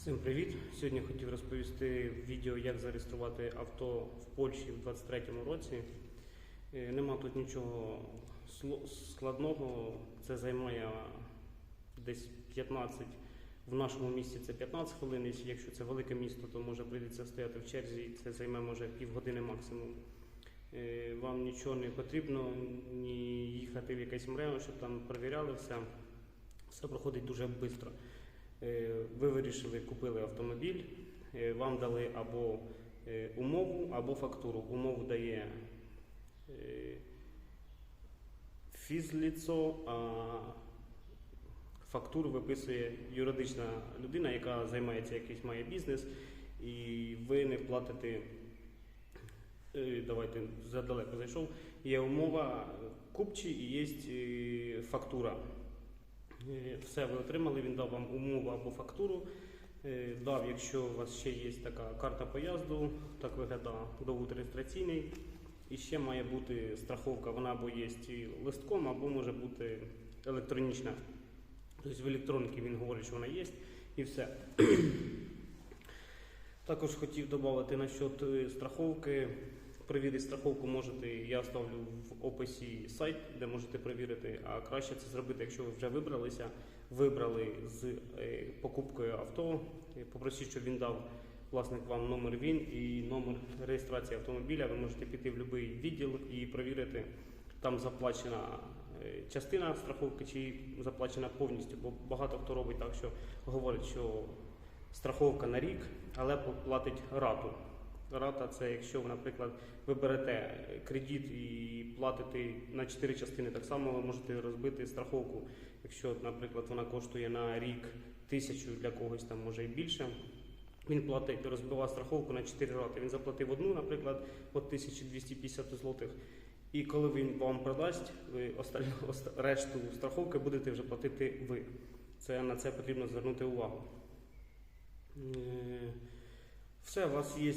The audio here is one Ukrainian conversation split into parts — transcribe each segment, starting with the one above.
Всім привіт! Сьогодні хотів розповісти відео, як зареєструвати авто в Польщі в 2023 році. Е, Нема тут нічого складного. Це займає десь 15. В нашому місті це 15 хвилин. Якщо це велике місто, то може прийдеться стояти в черзі. Це займе може півгодини максимум. Е, Вам нічого не потрібно, ні їхати в якесь МРЕО, щоб там перевіряли все. Все проходить дуже швидко. Е, Ви вирішили, купили автомобіль, е, вам дали або е, умову, або фактуру. Умову дає фізліцо, а фактуру виписує юридична людина, яка займається якийсь має бізнес, і ви не платите. Давайте задалеко зайшов. Є умова купчі і є фактура. Е, Все ви отримали, він дав вам умову або фактуру. Е, Дав, якщо у вас ще є така карта поїзду, так виглядає довод реєстраційний. І ще має бути страховка, вона або є листком, або може бути електронічна. Тобто в електроніці він говорить, що вона є, і все. Також хотів додати насчет е, страховки. Перевірити страховку можете, я ставлю в описі сайт, де можете перевірити. А краще це зробити, якщо ви вже вибралися, вибрали з е, покупкою авто. Попросіть, щоб він дав власник вам номер ВІН і номер реєстрації автомобіля. Ви можете піти в будь-який відділ і перевірити, там заплачена е, частина страховки чи заплачена повністю. Бо багато хто робить так, що говорить, що страховка на рік, але платить рату. Рата це якщо, ви, наприклад, ви берете кредит і платите на 4 частини, так само ви можете розбити страховку. Якщо, наприклад, вона коштує на рік тисячу для когось там може і більше. Він платить, розбиває страховку на 4 рати. Він заплатив одну, наприклад, от 1250 злотих. І коли він вам продасть, ви остальну оста- решту страховки будете вже платити ви. Це на це потрібно звернути увагу. Все, у вас є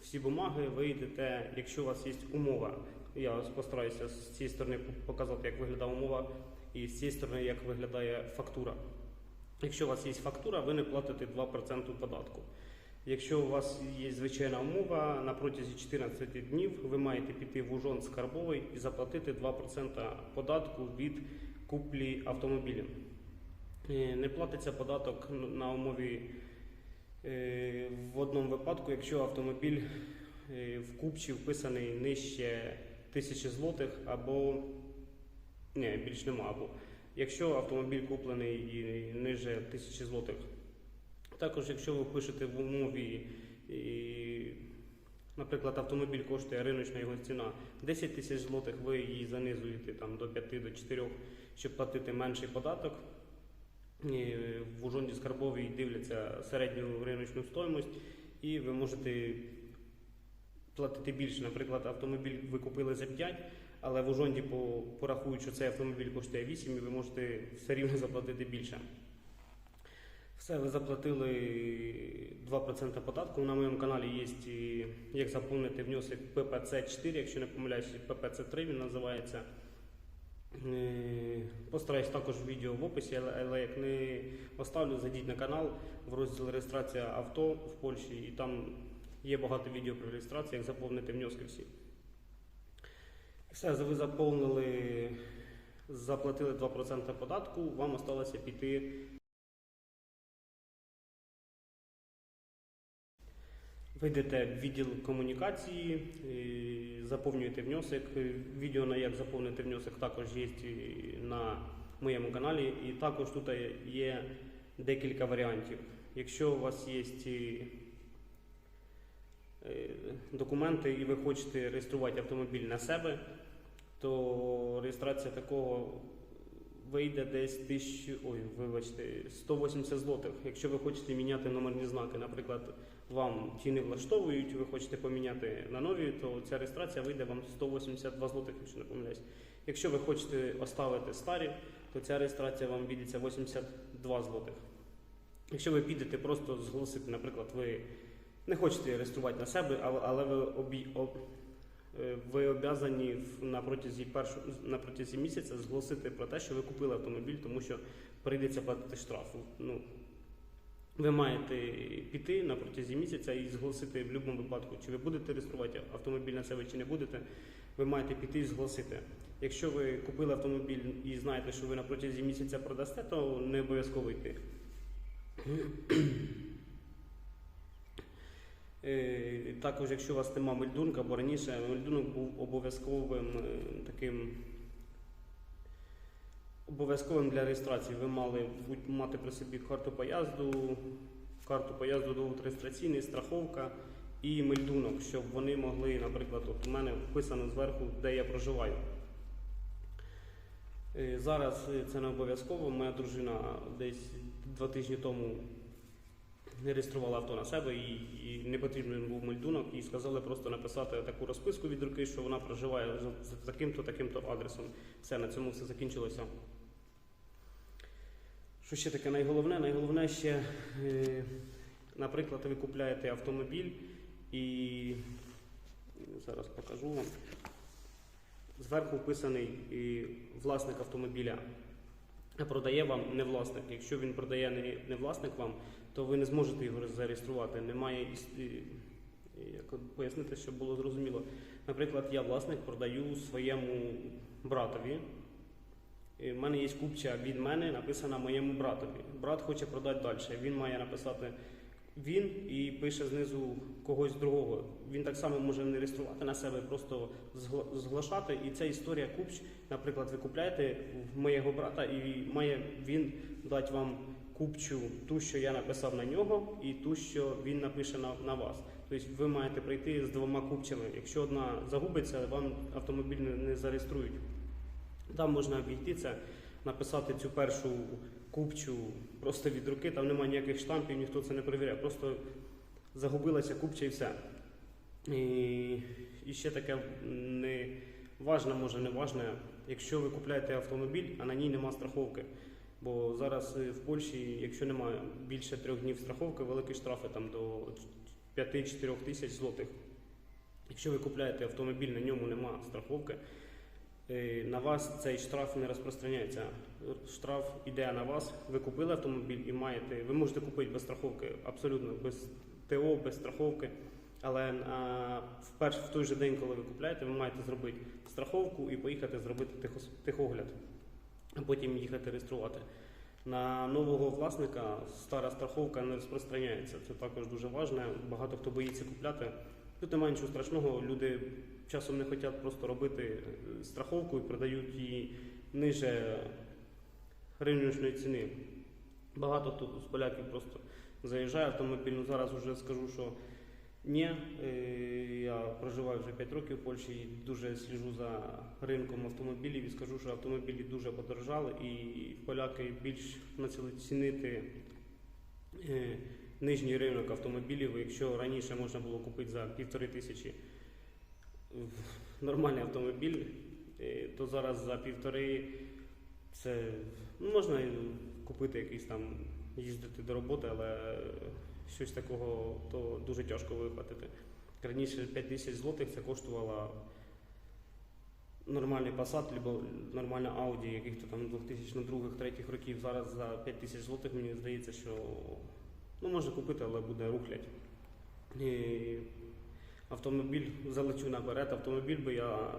всі бумаги, ви йдете, якщо у вас є умова, я постараюся з цієї сторони показати, як виглядає умова, і з цієї сторони, як виглядає фактура. Якщо у вас є фактура, ви не платите 2% податку. Якщо у вас є звичайна умова, на протязі 14 днів ви маєте піти в ужон скарбовий і заплатити 2% податку від куплі автомобіля. Е, Не платиться податок на умові В одному випадку, якщо автомобіль е, в купчі вписаний нижче тисячі злотих, або ні, більш нема, або якщо автомобіль куплений ниже тисячі злотих. Також, якщо ви пишете в умові, і, наприклад, автомобіль коштує риночна його ціна 10 тисяч злотих, ви її занизуєте там, до 5 до 4, щоб платити менший податок. В Ужонді Скарбовій дивляться середню риночну стоїмость, і ви можете платити більше. Наприклад, автомобіль ви купили за 5, але в Ужонді по- порахують, що цей автомобіль коштує 8, і ви можете все рівно заплатити більше. Все, ви заплатили 2% податку. На моєму каналі є, як заповнити внесок ППЦ-4, якщо не помиляюсь, ППЦ-3 він називається. Постараюсь також відео в описі, але, але як не оставлю, зайдіть на канал в розділ реєстрація авто в Польщі, і там є багато відео про реєстрацію, як заповнити внески всі. Все, ви заповнили, заплатили 2% податку, вам осталося піти. Вийдете в відділ комунікації, е, заповнюєте внесок. Е, Відео на як заповнити внесок також є на моєму каналі. І також тут є декілька варіантів. Якщо у вас є е, документи і ви хочете реєструвати автомобіль на себе, то реєстрація такого вийде десь 1000, ой, вибачте, 180 злотих. Якщо ви хочете міняти номерні знаки, наприклад, вам ті не влаштовують, ви хочете поміняти на нові, то ця реєстрація вийде вам 182 злотих, якщо не помиляюсь. Якщо ви хочете оставити старі, то ця реєстрація вам обійдеться 82 злотих. Якщо ви підете просто зголосити, наприклад, ви не хочете реєструвати на себе, але, ви обі, об, е, ви обязані на протязі першого на протязі місяця зголосити про те, що ви купили автомобіль, тому що прийдеться платити штраф. Ну, ви маєте піти на протязі місяця і зголосити в будь-якому випадку, чи ви будете реєструвати автомобіль на себе, чи не будете. Ви маєте піти і зголосити. Якщо ви купили автомобіль і знаєте, що ви на протязі місяця продасте, то не обов'язково йти. Е, Також, якщо у вас нема мельдунка, бо раніше мельдунок був обов'язковим е, таким обов'язковим для реєстрації. Ви мали мати при собі карту поїзду, карту поїзду довод реєстраційний, страховка і мельдунок, щоб вони могли, наприклад, от у мене вписано зверху, де я проживаю. Е, Зараз е, це не обов'язково. Моя дружина десь два тижні тому реєструвала авто на себе і, не потрібен був мельдунок, і сказали просто написати таку розписку від руки, що вона проживає за таким-то таким-то адресом. Все, на цьому все закінчилося. Що ще таке найголовне? Найголовне ще, е, наприклад, ви купляєте автомобіль і зараз покажу вам. Зверху вписаний власник автомобіля. Продає вам не власник. Якщо він продає не, власник вам, то ви не зможете його зареєструвати. Немає як пояснити, щоб було зрозуміло. Наприклад, я власник продаю своєму братові. У мене є купча від мене, написана моєму братові. Брат хоче продати далі. Він має написати він і пише знизу когось другого. Він так само може не реєструвати на себе, просто згла- зглашати. І ця історія купч, наприклад, ви купляєте в моєго брата, і має він дати вам купчу ту, що я написав на нього, і ту, що він напише на, на вас. Тобто ви маєте прийти з двома купчами. Якщо одна загубиться, вам автомобіль не зареєструють. Там можна обійти це, написати цю першу купчу просто від руки, там немає ніяких штампів, ніхто це не перевіряє. Просто загубилася купча і все. І, і ще таке не важне, може не важне, якщо ви купляєте автомобіль, а на ній нема страховки. Бо зараз е, в Польщі, якщо немає більше трьох днів страховки, великі штрафи там до 5-4 тисяч злотих. Якщо ви купляєте автомобіль, на ньому нема страховки, на вас цей штраф не розпространяється. Штраф іде на вас. Ви купили автомобіль і маєте. Ви можете купити без страховки, абсолютно без ТО, без страховки. Але а, в, в той же день, коли ви купляєте, ви маєте зробити страховку і поїхати зробити тихос, тихогляд, а потім їхати реєструвати. На нового власника стара страховка не розпространяється. Це також дуже важливо. Багато хто боїться купляти. Тут немає нічого страшного. Люди часом не хочуть просто робити е, страховку і продають її ниже риночної ціни. Багато хто з поляків просто заїжджає автомобіль. Ну зараз вже скажу, що ні, е, я проживаю вже 5 років в Польщі і дуже сліжу за ринком автомобілів і скажу, що автомобілі дуже подорожали і поляки більш почали цінити е, нижній ринок автомобілів. Якщо раніше можна було купити за півтори тисячі нормальний автомобіль, е, то зараз за півтори це ну, можна купити якийсь там, їздити до роботи, але щось такого то дуже тяжко виплатити. Раніше 5 тисяч злотих це коштувало нормальний Passat, або нормальна Audi, яких-то там 2002-2003 років. Зараз за 5 тисяч злотих мені здається, що ну, можна купити, але буде рухлять. І автомобіль залечу наперед. Автомобіль би я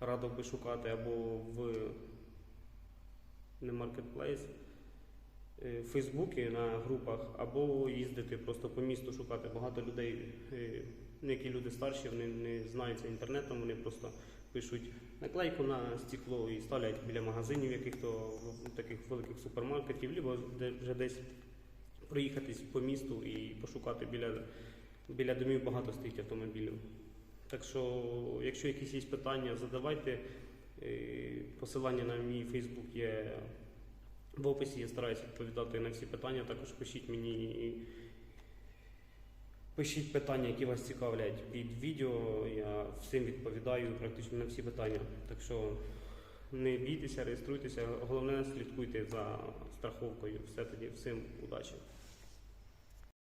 радив би шукати або в не маркетплейс, е, в Фейсбуці на групах, або їздити просто по місту шукати. Багато людей, е, ну, які люди старші, вони не знаються інтернетом, вони просто пишуть наклейку на стекло і ставлять біля магазинів яких-то в- таких великих супермаркетів, або вже десь проїхатись по місту і пошукати біля, біля домів багато стоїть автомобілів. Так що, якщо якісь є питання, задавайте. Е, Посилання на мій Фейсбук є в описі. Я стараюся відповідати на всі питання. Також пишіть мені. Пишіть питання, які вас цікавлять під відео. Я всім відповідаю практично на всі питання. Так що не бійтеся, реєструйтеся. Головне, слідкуйте за страховкою. Все тоді всім удачі.